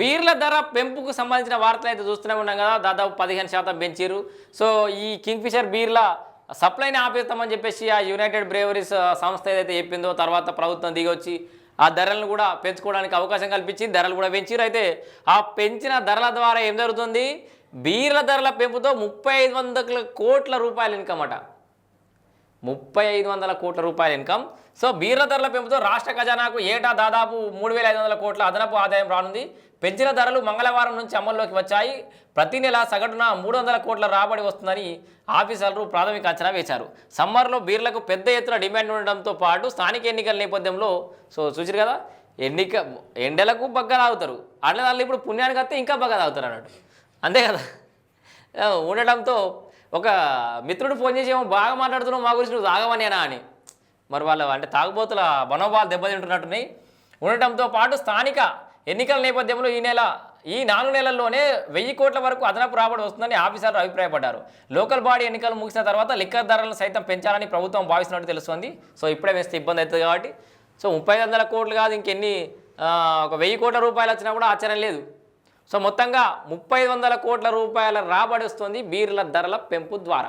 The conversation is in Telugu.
బీర్ల ధర పెంపుకు సంబంధించిన వార్తలు అయితే చూస్తూనే ఉన్నాం కదా. దాదాపు పదిహేను శాతం పెంచారు సో ఈ కింగ్ఫిషర్ బీర్ల సప్లైని ఆపేస్తామని చెప్పేసి ఆ యునైటెడ్ బ్రేవరీస్ సంస్థ ఏదైతే చెప్పిందో తర్వాత ప్రభుత్వం దిగొచ్చి ఆ ధరలను కూడా పెంచుకోవడానికి అవకాశం కల్పించింది. ధరలు కూడా పెంచారు అయితే ఆ పెంచిన ధరల ద్వారా ఏం జరుగుతుంది? బీర్ల ధరల పెంపుతో ముప్పై ఐదు వందల కోట్ల రూపాయల ఇన్కమ్ అట. ముప్పై ఐదు వందల కోట్ల రూపాయల ఇన్కమ్. సో బీర్ల ధరల పెంపుతో రాష్ట్ర ఖజానాకు ఏటా దాదాపు మూడు వేల ఐదు వందల కోట్ల అదనపు ఆదాయం రానుంది. పెంచిన ధరలు మంగళవారం నుంచి అమల్లోకి వచ్చాయి. ప్రతి నెల సగటున మూడు వందల కోట్ల రాబడి వస్తుందని ఆఫీసర్లు ప్రాథమిక అంచనా వేశారు. సమ్మర్లో బీర్లకు పెద్ద ఎత్తున డిమాండ్ ఉండడంతో పాటు స్థానిక ఎన్నికల నేపథ్యంలో సో చూసారు కదా ఎన్నిక ఎండలకు బగ్గ తాగుతారు అట్లా వాళ్ళు ఇప్పుడు పుణ్యానికి వస్తే ఇంకా బగ్గ తాగుతారు అన్నట్టు. అంతే కదా. ఉండటంతో ఉండడంతో ఒక మిత్రుడు ఫోన్ చేసి ఏమో బాగా మాట్లాడుతున్నావు మా గురించి నువ్వు తాగమనేనా అని. మరి వాళ్ళు అంటే తాగుబోతుల మనోభావాలు దెబ్బతింటున్నట్టున్నాయి. ఉండటంతో పాటు స్థానిక ఎన్నికల నేపథ్యంలో ఈ నెల ఈ నాలుగు నెలల్లోనే వెయ్యి కోట్ల వరకు అదనపు రాబడి వస్తుందని ఆఫీసర్లు అభిప్రాయపడ్డారు. లోకల్ బాడీ ఎన్నికలు ముగిసిన తర్వాత లిక్కర్ ధరలను సైతం పెంచాలని ప్రభుత్వం భావిస్తున్నట్టు తెలుస్తుంది. సో ఇప్పుడే వేస్తే ఇబ్బంది అవుతుంది కాబట్టి. సో ముప్పై వందల కోట్లు కాదు ఇంకెన్ని ఒక వెయ్యి కోట్ల రూపాయలు వచ్చినా కూడా ఆశ్చర్యం లేదు. సో మొత్తంగా ముప్పై వందల కోట్ల రూపాయల రాబడి వస్తుంది బీర్ల ధరల పెంపు ద్వారా.